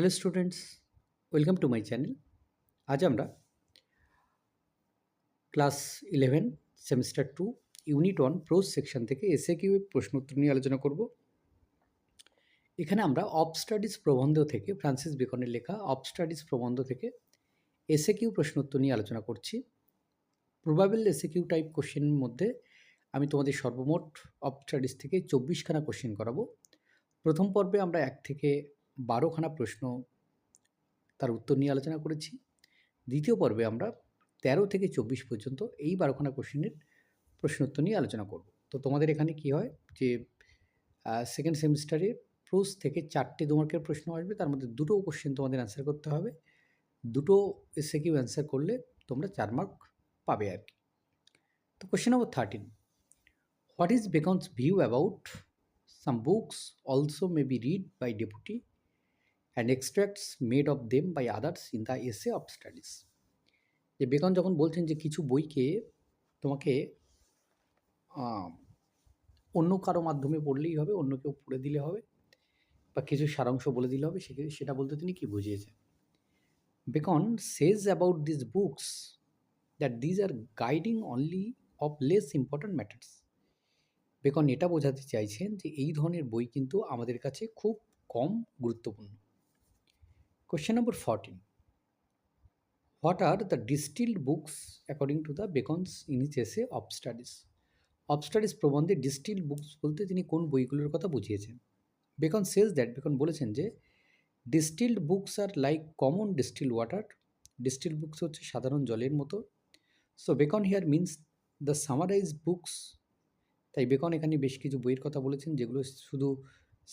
Hello students welcome to my channel আজ আমরা class eleven semester two unit one prose section থেকে SA Q প্রশ্ন উত্তর নিয়ে আলোচনা করব। এখানে আমরা অফ স্টাডিজ প্রবন্ধ থেকে ফ্রান্সিস বেকনের লেখা অফ স্টাডিজ প্রবন্ধ থেকে এসএ কিউ প্রশ্ন উত্তর নিয়ে আলোচনা করছি। প্রবাবেল এসএ কিউ টাইপ কোশ্চেনের মধ্যে আমি তোমাদের সর্বমোট অফ স্টাডিজ থেকে চব্বিশখানা কোশ্চেন করাবো। প্রথম পর্বে আমরা এক থেকে বারোখানা প্রশ্ন তার উত্তর নিয়ে আলোচনা করেছি। দ্বিতীয় পর্বে আমরা তেরো থেকে চব্বিশ পর্যন্ত এই বারোখানা কোশ্চেনের প্রশ্ন উত্তর নিয়ে আলোচনা করব। তো তোমাদের এখানে কি হয় যে সেকেন্ড সেমিস্টারে প্রোস থেকে চারটে মার্কের প্রশ্ন আসবে, তার মধ্যে দুটো কোশ্চেন তোমাদের অ্যান্সার করতে হবে। দুটো এসে কিউ অ্যান্সার করলে তোমরা চার মার্ক পাবে আর কি। তো question number thirteen what is Bacon's view about some books also may be read by deputy and extracts made of them by others in the essay of studies যে Bacon যখন বলছেন যে কিছু বইকে তোমাকে অন্য কারও মাধ্যমে পড়লেই হবে, অন্য কেউ পড়ে দিলে হবে, বা কিছু সারাংশ বলে দিলে হবে সেটা বলতে তিনি কি বুঝিয়েছেন? Bacon says about this books that these are guiding only of less important matters Bacon এটা বোঝাতে চাইছেন যে এই ধরনের বই কিন্তু আমাদের কাছে খুব কম গুরুত্বপূর্ণ। Question number 14. What are the distilled books according to the Bacon's in his essay of studies? Studies প্রবন্ধে ডিস্টিল বুকস বলতে তিনি কোন বইগুলোর কথা বুঝিয়েছেন? বেকন সেজ দ্যাট বেকন বলেছেন যে distilled books are like common distil water distil books হচ্ছে সাধারণ জলের মতো। So Bacon here means the summarise books তাই বেকন এখানে বেশ কিছু বইয়ের কথা বলেছেন, যেগুলো শুধু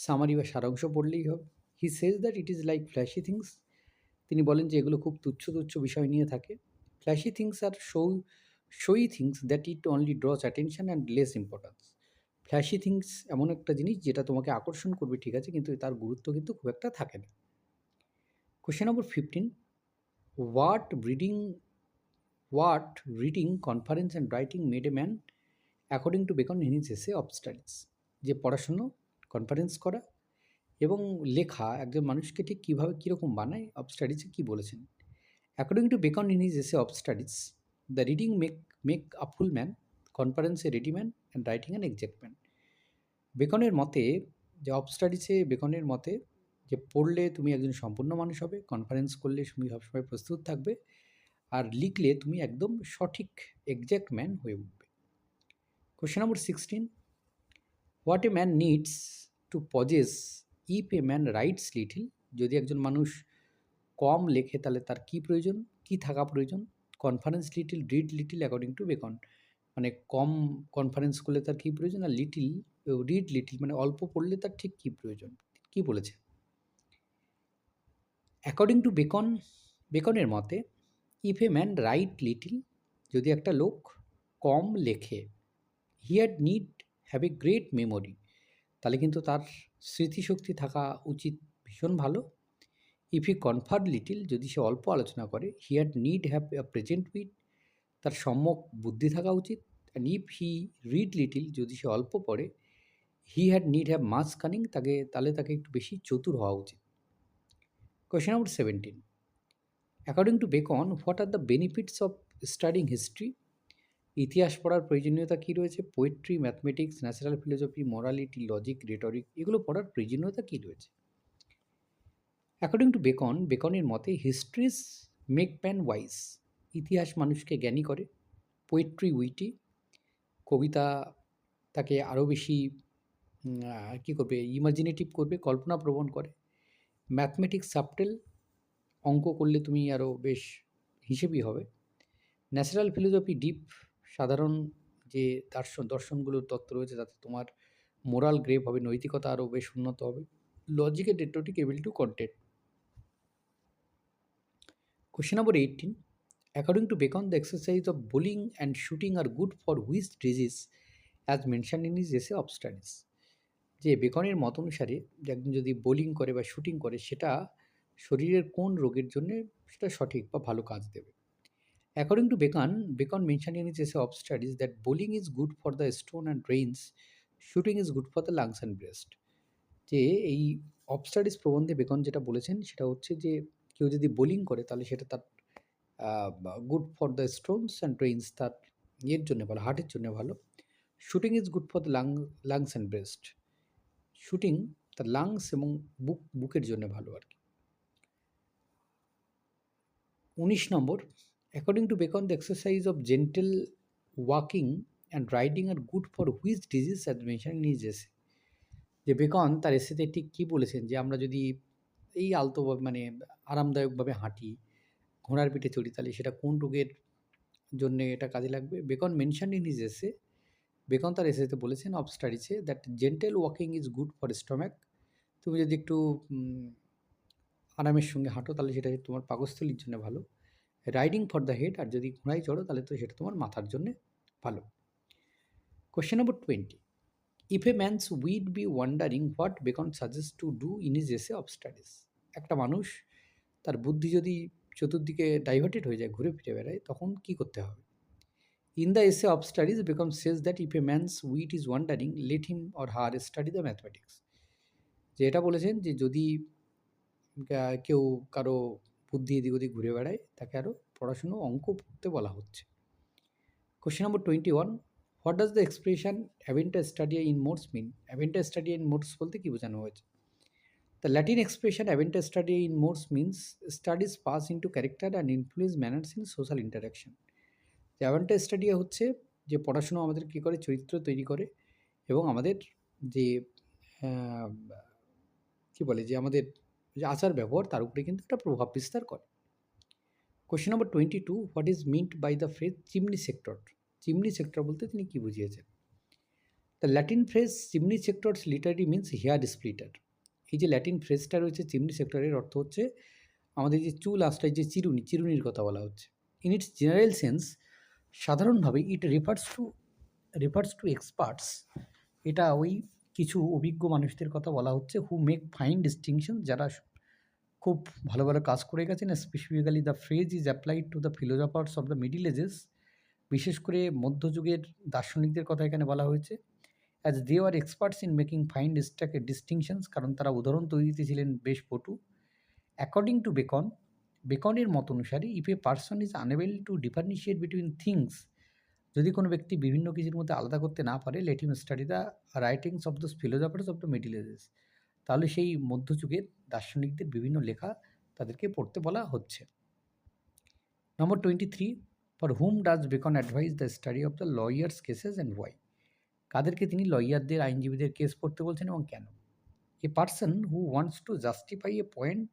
সামারি বা সারাংশ পড়লেই হবে। He says that it is like flashy things তিনি বলেন যে এগুলো খুব তুচ্ছ তুচ্ছ বিষয় নিয়ে থাকে। Flashy things are show showy things that it only draws attention and less importance flashy things এমন একটা জিনিস যেটা তোমাকে আকর্ষণ করবে, ঠিক আছে, কিন্তু তার গুরুত্ব কিন্তু খুব একটা থাকে না। Question number fifteen what breeding what reading conference and writing made a man according to Bacon in his essay of studies যে পড়াশুনো কনফারেন্স করা এবং লেখা একজন মানুষকে ঠিক কীভাবে, কীরকম বানায়, অফ স্টাডিজে কী বলেছেন? According to Bacon in his essay of studies the reading make make a full man conference a ready man and writing and exact man বেকনের মতে, যে অফ স্টাডিজে বেকনের মতে, যে পড়লে তুমি একজন সম্পূর্ণ মানুষ হবে কনফারেন্স করলে তুমি সবসময় প্রস্তুত থাকবে, আর লিখলে তুমি একদম সঠিক এক্স্যাক্ট ম্যান হয়ে উঠবে। Question number sixteen what a man needs to possess if a man writes little যদি একজন মানুষ কম লেখে, তাহলে তার কী প্রয়োজন? কী থাকা প্রয়োজন? Conference little read little according to Bacon মানে কম কনফারেন্স করলে তার কী প্রয়োজন? আর লিটিল রিড লিটিল মানে অল্প পড়লে তার ঠিক কী প্রয়োজন? কী বলেছে? অ্যাকর্ডিং টু বেকন বেকনের মতে if a man write little যদি একটা লোক কম লেখে he had need have a great memory তাহলে কিন্তু তার স্মৃতিশক্তি থাকা উচিত ভীষণ ভালো। ইফ ই কনফার্ড লিটিল যদি সে অল্প আলোচনা করে he had need have a present with তার সম্যক বুদ্ধি থাকা উচিত। And if he read little যদি সে অল্প পড়ে he had need have much cunning তাকে, তাহলে তাকে একটু বেশি চতুর হওয়া উচিত। Question number seventeen according to Bacon what are the benefits of studying history ইতিহাস পড়ার প্রয়োজনীয়তা কী রয়েছে? Poetry mathematics natural philosophy morality logic rhetoric এগুলো পড়ার প্রয়োজনীয়তা কী রয়েছে? অ্যাকর্ডিং টু বেকন বেকনের মতে হিস্ট্রিজ মেক প্যান ওয়াইজ ইতিহাস মানুষকে জ্ঞানী করে। পোয়েট্রি উইটি কবিতা তাকে আরও বেশি কী করবে? ইমাজিনেটিভ করবে, কল্পনা প্রবণ করে। ম্যাথমেটিক্স সাবটেল অঙ্ক করলে তুমি আরও বেশ হিসেবই হবে। ন্যাচারাল ফিলোসফি ডিপ সাধারণ যে দর্শন, দর্শনগুলোর তত্ত্ব রয়েছে তাতে তোমার মোরাল গ্রেভ হবে, নৈতিকতা আরও বেশ উন্নত হবে। Logic a rhetoric able to content question number eighteen according to Bacon the exercise of bowling and shooting are good for which disease as mention in his essay of যে বেকনের মত অনুসারে একজন যদি বোলিং করে বা শুটিং করে, সেটা শরীরের কোন রোগের জন্যে সেটা সঠিক বা ভালো কাজ দেবে। According to Bacon, Bacon mentioned in his essay of studies that bowling is good for the stone and brains, shooting is good for the lungs and breast. যে এই অফ স্টাডিজ প্রবন্ধে বেকন যেটা বলেছেন সেটা হচ্ছে যে কেউ যদি বোলিং করে তাহলে সেটা তার good for the stones and brains তার ইয়ের জন্য ভালো হার্টের জন্য ভালো। Shooting is good for the lung lungs and breast shooting তার লাংস এবং বুক বুকের জন্য ভালো আর কি। উনিশ নম্বর according to Bacon the exercise of gentle walking and riding are good for disease as mention in his essay যে বেকন তার এসেতে ঠিক কী বলেছেন? যে আমরা যদি এই আলতো মানে আরামদায়কভাবে হাঁটি, ঘোড়ার পিঠে চড়ি, তাহলে সেটা কোন রোগের জন্যে এটা কাজে লাগবে? Bacon mention in his essay Bacon তার এসেতে বলেছেন of স্টাডিজে that gentle walking is good for stomach তুমি যদি একটু আরামের সঙ্গে হাঁটো, তাহলে সেটা তোমার পাকস্থলীর জন্য ভালো। রাইডিং ফর দ্য হেড আর যদি ঘোড়ায় চড়ো, তাহলে তো সেটা তোমার মাথার জন্যে ভালো। Question number twenty if a man's wit be wandering what Bacon suggest to do in his essay of studies একটা মানুষ তার বুদ্ধি যদি চতুর্দিকে ডাইভার্টেড হয়ে যায়, ঘুরে ফিরে বেড়ায়, তখন কী করতে হবে? In the essay of studies Bacon says that if a man's wit is wandering let him or her study the mathematics যে এটা বলেছেন যে যদি কেউ কারও বুদ্ধি এদিক ওদিক ঘুরে বেড়ায়, তাকে আরও পড়াশুনো অঙ্ক পড়তে বলা হচ্ছে। Question number twenty one what does the expression অ্যাভেন্টা স্টাডিয়া ইন মোটস মিন অ্যাভেন্টা স্টাডিয়া ইন মোডস বলতে কী বোঝানো হয়েছে? দ্য ল্যাটিন এক্সপ্রেশন অ্যাভেন্টা স্টাডিয়া ইন modes means studies pass into character and influence manners in social interaction যে অ্যাভেন্টা স্টাডিয়া হচ্ছে যে পড়াশুনো আমাদের কী করে, চরিত্র তৈরি করে এবং আমাদের যে কী বলে যে আমাদের যে আচার ব্যবহার, তার উপরে কিন্তু একটা প্রভাব বিস্তার করে। Question number twenty two what is meant by the phrase chimney সেক্টর চিমনি সেক্টর বলতে তিনি কী বুঝিয়েছেন? দ্য ল্যাটিন ফ্রেজ চিমনি সেক্টরস লিটারি মিনস হেয়ার স্প্লিটার এই যে ল্যাটিন ফ্রেজটা রয়েছে চিমনি সেক্টরের অর্থ হচ্ছে আমাদের যে চুল আশ্রয় যে চিরুনি, চিরুনির কথা বলা হচ্ছে। ইন ইটস জেনারেল সেন্স সাধারণভাবে it refers to refers to experts এটা ওই কিছু অভিজ্ঞ মানুষদের কথা বলা হচ্ছে হু মেক ফাইন ডিস্টিংশন যারা খুব ভালো ভালো কাজ করে গেছেন। Specifically the phrase is applied to the philosophers of the middle ages বিশেষ করে মধ্যযুগের দার্শনিকদের কথা এখানে বলা হয়েছে। As they are experts in making fine ডিস্টাকে distinctions কারণ তারা উদাহরণ তৈরিতে ছিলেন বেশ পটু। অ্যাকর্ডিং টু বেকন বেকনের মত অনুসারে if a person is unable to differentiate between things যদি কোনো ব্যক্তি বিভিন্ন কিছুর মধ্যে আলাদা করতে না পারে let him study the writings of the philosophers of the middle ages তাহলে সেই মধ্যযুগের দার্শনিকদের বিভিন্ন লেখা তাদেরকে পড়তে বলা হচ্ছে। Number twenty three for whom does Bacon advise the study of the lawyers cases and why কাদেরকে তিনি লয়ারদের আইনজীবীদের কেস পড়তে বলছেন এবং কেন? A person who wants to justify a point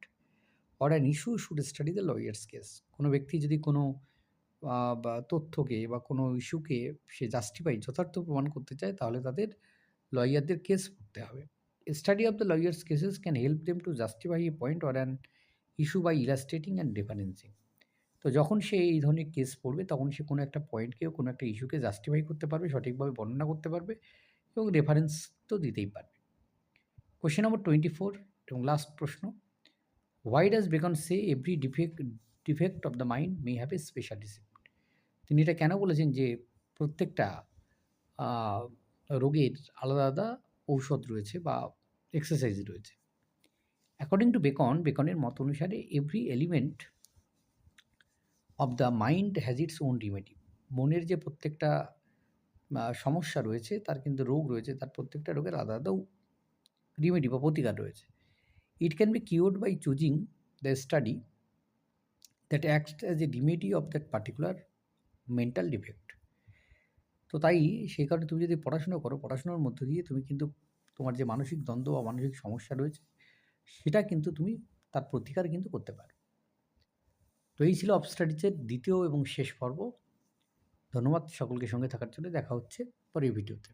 or an issue should study the lawyers case কোনো ব্যক্তি যদি কোনো বা তথ্যকে বা কোনো ইস্যুকে সে জাস্টিফাই যথার্থ প্রমাণ করতে চায়, তাহলে তাদের লয়ারদের কেস পড়তে হবে। Study of the lawyers cases can help them to justify a point or an issue by illustrating and differencing তো যখন সে এই ধরনের কেস পড়বে, তখন সে কোনো একটা পয়েন্টকেও কোনো একটা ইস্যুকে জাস্টিফাই করতে পারবে, সঠিকভাবে বর্ণনা করতে পারবে এবং রেফারেন্স তো দিতেই পারবে। কোশ্চেন নম্বর টোয়েন্টি ফোর এবং লাস্ট প্রশ্ন why does Bacon say every defect defect of the mind may have a special discipline তিনি এটা কেন বলেছেন যে প্রত্যেকটা রোগের আলাদা আলাদা ঔষধ রয়েছে বা এক্সারসাইজ রয়েছে। অ্যাকর্ডিং টু বেকন বেকনের মত অনুসারে every element of the mind has its own remedy মনের যে প্রত্যেকটা সমস্যা রয়েছে, তার কিন্তু রোগ রয়েছে, তার প্রত্যেকটা রোগের আলাদা আলাদা রিমেডি বা প্রতিকার রয়েছে। It can be cured by choosing the study that act as a remedy of that particular mental defect তো তাই, সেই কারণে তুমি যদি পড়াশোনা করো, পড়াশোনার মধ্য দিয়ে তুমি কিন্তু তোমার যে মানসিক দ্বন্দ্ব বা মানসিক সমস্যা রয়েছে, সেটা কিন্তু তুমি তার প্রতিকার কিন্তু করতে পারো। তো এই ছিল অফ স্টাডিজের দ্বিতীয় এবং শেষ পর্ব। ধন্যবাদ সকলকে সঙ্গে থাকার জন্য। দেখা হচ্ছে পরের ভিডিওতে।